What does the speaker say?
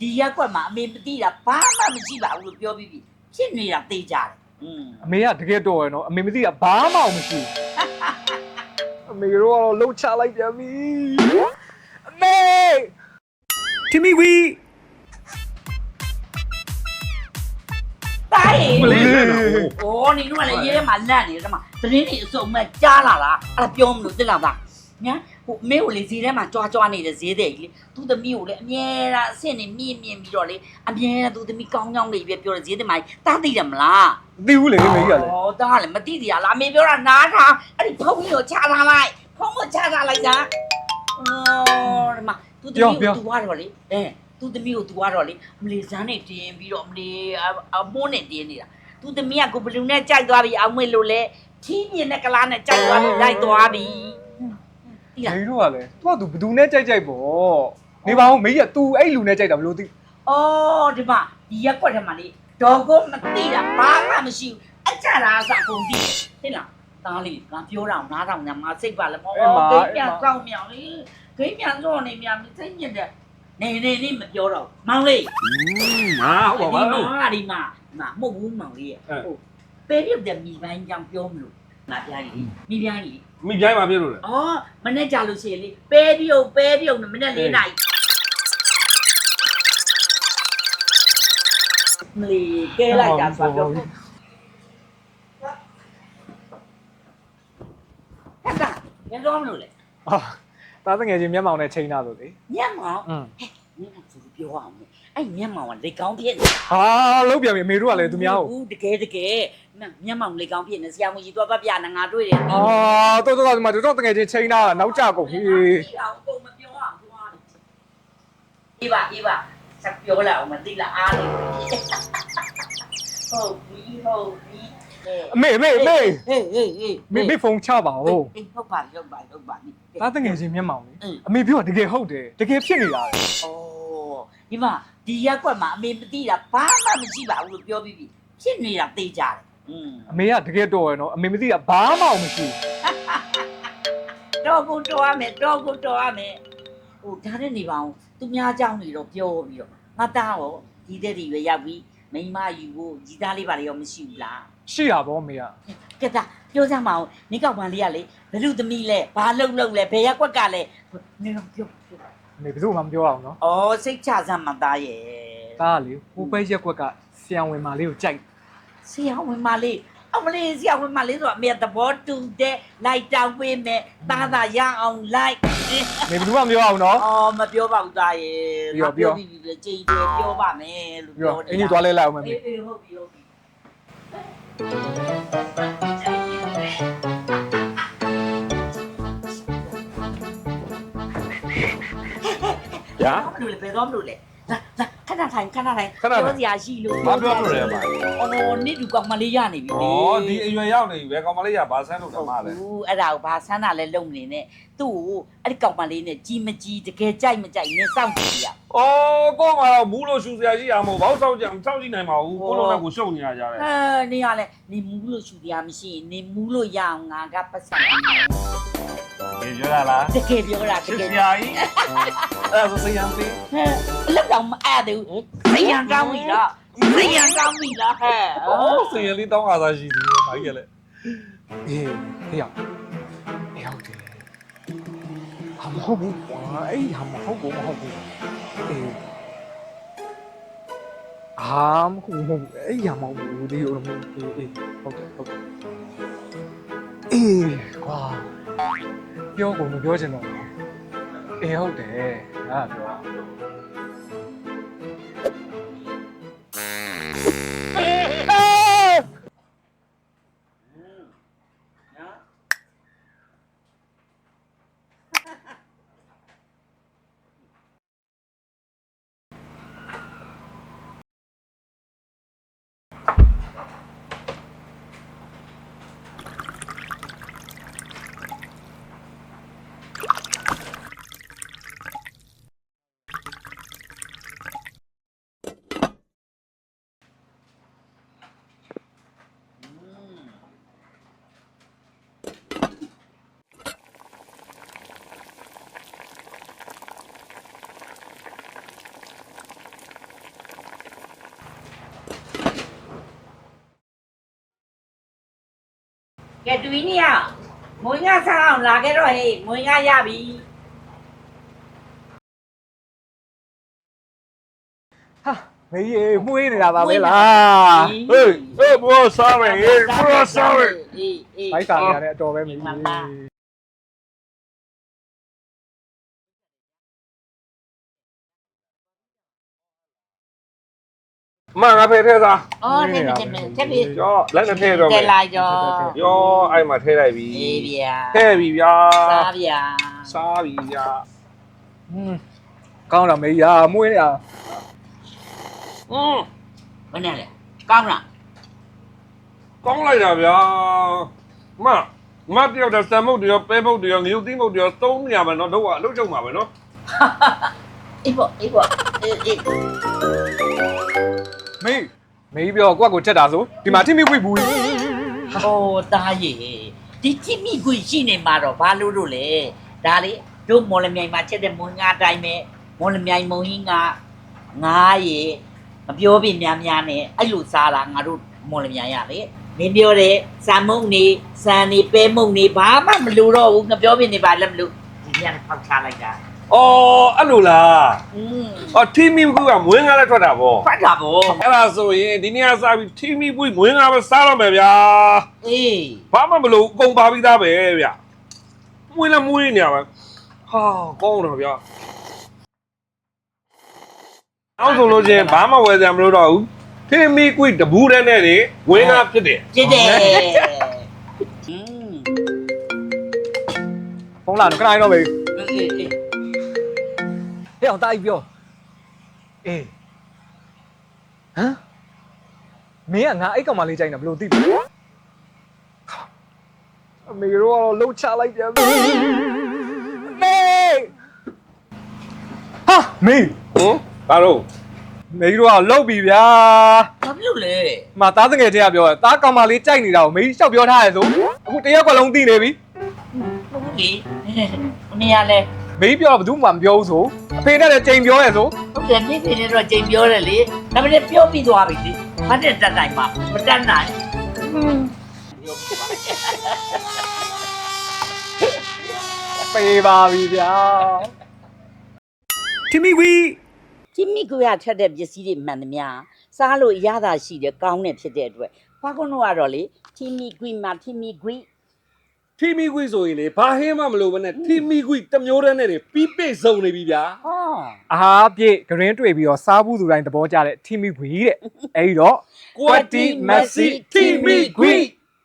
ဒီရက်ကွက်မှာအမေမသိတာဘာမှမရှိပါဘူးလို့ပြောပြီးပြီဖြစ်နေတာသိကြတယ်อืมအမေကတကယ်တော်ရယ်နော်အမေမသိတာဘာမှမရှိဘူးအမေတို့ကတော့လှုပ်ချလိုက်ပြန်ပြီအမေတီမီဝီတားရေမလဲနော်ဩနေလို့ကလည်းရေးထဲမှာလန့်နေတယ်တမသတင်းတွေအစုံမဲ့ကြားလာတာအဲ့ဒါပြောမလို့သိလားဗျညာ ဟိုအမေကိုလေဈေးထဲမှာကြွားကြွားနေတဲ့ဈေးတဲ့ကြီးလေသူသမီးကိုလေအမြဲတမ်းအဆင့်နေမြင့်မြင့်ပြီးတော့လေအမြဲတမ်းသူသမီးကောင်းကောင်းလေးပဲပြောတယ်ဈေးထဲမှာတားသိတယ်မလားမသိဘူးလေအမေကြီးကလည်းဩတားလည်းမသိသေးရလားအမေပြောတာနားထောင်အဲ့ဒီဖုန်းကြီးကိုချထားလိုက်ဖုန်းကိုချထားလိုက်တာအော်ဒီမှာသူသမီးကိုသူကတော့လေအဲသူသမီးကိုသူကတော့လေအမလီဇန်းနဲ့တင်းပြီးတော့အမလီအမိုးနဲ့တင်းနေတာသူသမီးကကိုဘလူးနဲ့ကြိုက်သွားပြီအောင်မွေလို့လေထီးမြင်တဲ့ကလားနဲ့ကြိုက်သွားပြီလိုက်သွားပြီ တိလားမေတို့ကလည်းသူကသူဘယ်သူနဲ့ကြိုက်ကြိုက်ပေါ့နေပါဦးမေကြီးက तू အဲ့လူနဲ့ကြိုက်တာဘယ်လိုသိအော်ဒီမှာဒီရက်ကွက်ထဲမှာလေဒေါ်ကိုမသိတာဘာမှမရှိဘူးအကြတာအစကုန်သိသိလားသားလေးကပြောတာနားထောင်ညမှာစိတ်ပါလဲမောဂိမ်းပြန်ကောင်းမြောင်လေဂိမ်းပြန်တော့နေမြန်စိတ်ညစ်တဲ့နေနေလေးမပြောတော့မောင်လေးဟာဟုတ်ပါဒီဘူးမှာဒီမှာမမဟုတ်ဘူးမောင်လေးရဲ့ဟုတ်ပဲပြုတ်တဲ့မိပိုင်းကြောင့်ပြောမလို့ငါပြားကြီးမိပြားကြီး မိပြိုင်းမှာပြည့်လို့လေ။အော်မနေ့ကြလို့ရှိရင်လေပဲပြုတ်ပဲပြုတ်နဲ့မနေ့လေးနိုင်မလီကဲလိုက်တာဆိုတော့ဟဲ့ကရတော့မလို့လေဟာတားတငယ်ချင်းမျက်မှောင်နဲ့ချိန်တာလို့လေညက်မောင်อืมညက်မောင်ဆိုပြီးပြောအောင်လေ အဲ့ညက်မောင်ကလေကောင်းဖြစ်နေဟာလုံးပြန်ပြီအမေတို့ကလည်းသူများကိုဟုတ်တကယ်တကယ်ညက်မောင်လေကောင်းဖြစ်နေဆရာမကြီးသွားပတ်ပြနေငါတွေ့တယ်အာတော့တော့ဒီမှာတို့တငယ်ချင်းချိန်တာနောက်ကျကုန်ဟေးအောင်ကုန်မပြောအောင်သွားတယ်အေးပါအေးပါဆက်ပြောလာအောင်မသိလားအားနေဟုတ်ပြီဟုတ်ပြီအမေအမေအမေဟေးဟေးဟေးမေမေဖုန်းချပါဦးဟုတ်ပါဟုတ်ပါဟုတ်ပါတားတငယ်ချင်းမျက်မှောင်လေအင်းအမေပြောတာတကယ်ဟုတ်တယ်တကယ်ဖြစ်နေတာလေဩဒီမှာ ဒီရက်ကွက်မှာအမေမသိတာဘာမှမရှိပါဘူးလို့ပြောပြီးပြီဖြစ်နေတာသိကြတယ်อืม အမေကတကယ်တော်ရယ်နော်အမေမသိတာဘာမှမရှိ တော့ကိုတော်ရမယ်တော့ကိုတော်ရမယ်ဟိုဒါနဲ့နေပါအောင်သူများเจ้าနေတော့ပြောပြီးတော့ငါသားရောဒီတဲ့ဒီပဲရောက်ပြီးမိန်းမယူဖို့ជីသားလေးပါလေရောမရှိဘူးလား ဘူးရှိရပါအမေက ကဲဒါပြောစမ်းမအောင်နေကောက်ပန်လေးကလေဘလူသမီးလဲဘာလုံလုံလဲဘယ်ရက်ကွက်ကလဲနေတော့ပြောပြော အမေဘယ်သူမှမပြောအောင်နော်ဩစိတ်ချစမ်းမသားရဲ့တားကလေဟိုပဲရက်ကွက်ကဆီယံဝင်မာလေးကိုကြိုက်ဆရာဝင်မလေးအမလေးဆရာဝင်မလေးဆိုတော့အမေသဘောတူတဲ့လိုက်တောင်းပေးမယ်သားသာရအောင်လိုက်မေဘယ်သူမှမပြောအောင်နော် အော်မပြောပါဘူးသားရဲ့ပြောပြောပြီးပြီကြိမ်တွေပြောပါမယ်လို့ပြောပြောအင်းကြီးသွားလဲလိုက်အောင်မေ အေးအေးဟုတ်ပြီဟုတ်ပြီ ညာဘယ်လိုလဲဘယ်တော့မလို့လဲလာလာခဏထိုင်ခဏထိုင်ခဏထိုင်ပြောစရာရှိလို့ဘာပြောလို့လဲပါအော်နစ်ဒူကောင်မလေးရနေပြီဩဒီအရွယ်ရောက်နေပြီပဲကောင်မလေးကဘာဆန်းလို့တော့မလဲဘူးအဲ့ဒါကိုဘာဆန်းတာလဲလုံနေနဲ့သူ့ကိုအဲ့ဒီကောင်မလေးနဲ့ကြီးမကြီးတကယ်ကြိုက်မကြိုက်နဲ့စောင့်ကြည့်ရ ဩကောကတော့မူးလို့ရှူစရာရှိရမဟုတ်ဘာလို့စောက်ကြအောင်စောက်ကြည့်နိုင်ပါဘူးကိုလုံးနဲ့ကိုရှုပ်နေရကြတယ်ဟဲနေရလဲနေမူးလို့ရှူတရားမရှိရင်နေမူးလို့ရအောင်ငါကပတ်စံ ဒီပြောရလားတကယ်ပြောတာတရှူကယ်စရာကြီးအဲ့ဒါဆိုစရမ်းသေးဟဲအလောက်တော့မအားသေးဘူးစိတ်ရန်ကောင်းပြီလားစိတ်ရန်ကောင်းပြီလားဟဲဩစရလေးတောင်းအားသာရှိသေးတယ်ဘာကြီးလဲအေးဟေ့ရအေးဟုတ်တယ်ဟာမဟုတ်ဘူးကွာအေးဟာမဟုတ်ဘူးမဟုတ်ဘူးအေးအာမဟုတ်ဘူးမဟုတ်ဘူးအေးဟာမဟုတ်ဘူးဒီလိုမဟုတ်ဘူးအေးဟုတ်တယ်ဟုတ်တယ်အေးကွာ ပြောကုန်မပြောချင်တော့ဘူးအေးဟုတ်တယ်ငါကပြော ကဲတူကြီးနီးအောင်မွေးငါစားအောင်လာခဲ့တော့ဟေးမွေးငါရပြီဟာမေးရေမှုေးနေတာပါပဲလားဟေးဟေးဘောစားမယ်ဟေးဘောစားမယ်အေးအေးဘိုက်စာနေရတဲ့အတော်ပဲမေး မှန်ပါမငါဖဲထဲစားအော်တဲ့တဲ့တဲ့ပြီရောလက်နဲ့ထဲတော့တဲမယ်လိုက်တော့ရောအဲ့မှာထဲလိုက်ပြီအေးဗျာထဲပြီဗျာစားဗျာစားပြီဗျာဟွန်းကောင်းတာမေးရာမှုေးနေတာอืมဘယ်နဲ့လဲကောင်းလားကောင်းလိုက်တာဗျာမမတယောက်တည်းစံမုတ်တရောပဲမုတ်တရောငရုတ်တိမုတ်တရောသုံးနေရမယ်နော်တော့ကအလုပ်ချုပ်မှာပဲနော်အေးပေါ့အေးပေါ့အေးအေး မေးမေးပြောကွက်ကိုချက်တာဆိုဒီမှာထိမိပွေဘူးဟိုသားရည်ဒီချိမိကွရှိနေမှာတော့ဘာလို့လို့လဲဒါလေတို့မော်လမြိုင်မှာချက်တဲ့မွေးငါတိုင်းပဲမော်လမြိုင်မုံကြီးငါငါရည်မပြောပြများများနဲ့အဲ့လိုစားတာငါတို့မော်လမြိုင်ရလေမင်းပြောတဲ့စံမုံနေစံနေပဲမုံနေဘာမှမလိုတော့ဘူးငါပြောပြနေပါလည်းမလို့ဒီညနေဖောက်ချလိုက်တာ အော်အဲ့လိုလား อืม အော်ထီမီဘူးကမွေးငါလည်းထွက်တာဗော ဖတ်တာဗော အဲ့ဒါဆိုရင်ဒီနေ့ကစားပြီးထီမီဘူးမွေးငါပဲစားတော့မယ်ဗျာ အေး ဘာမှမလို့အကုန်ပါပြီးသားပဲဗျမွေးလည်းမွေးနေရပါဟာကောင်းတော့ဗျာအောင်ဆိုလို့ချင်းဘာမှဝယ်စရာမလိုတော့ဘူးထီမီကွိတဘူးတဲ့နဲ့လေဝင်းကားဖြစ်တယ် ဖြစ်တယ်อืม ဖုန်းလာတော့ခဏရင်တော့မေး အေးအေး း ဟဲ့အောင်တားကြီးပြောအေးဟမ်မင်းကငါအိတ်ကောင်မလေးကြိုက်တာဘယ်လိုသိလဲအမေရောကတော့လှုပ်ချလိုက်ပြန်ပြီမေဟာမေဟင်ဘာလို့မေတို့ကလှုပ်ပြီဗျာဘာဖြစ်လို့လဲမသားတငယ်ချင်းကပြောတာသားကောင်မလေးကြိုက်နေတာကိုမေလျှောက်ပြောထားရဆိုအခုတရက်ကွက်လုံးသိနေပြီဟုတ်ပြီနေရလဲ မေပြောတော့ဘယ်သူမှမပြောဘူးဆိုအဖေနဲ့လည်းချိန်ပြောရဲဆိုဟုတ်တယ်နေ့ပြင်နေတော့ချိန်ပြောတယ်လေဒါပေမဲ့ပြောပြီးသွားပြီလေဘာတဲ့တက်တိုင်းမှာမတက်နိုင်ပေးပါပြီဗျာတီမီဝီချိမိကိုရထက်တဲ့ပစ္စည်းတွေမှန်သမျှစားလို့ရတာရှိတယ်ကောင်းတယ်ဖြစ်တဲ့အတွက်ဘာကုန်းတော့ကတော့လေချိမိကွီမှာချိမိကွီ ထီမီကွိဆိုရင်လေဘာဟင်းမှမလိုဘဲနဲ့ထီမီကွိတစ်မျိုးတည်းနဲ့နေပြီးပိတ်စုံနေပြီဗျာဟောအားပြည့်ဂရင်းတွေ့ပြီးတော့စားဘူးသူတိုင်းသဘောကျတဲ့တီမီဝီတဲ့အဲ့ဒီတော့ ကွက်တီမက်ဆီထီမီကွိ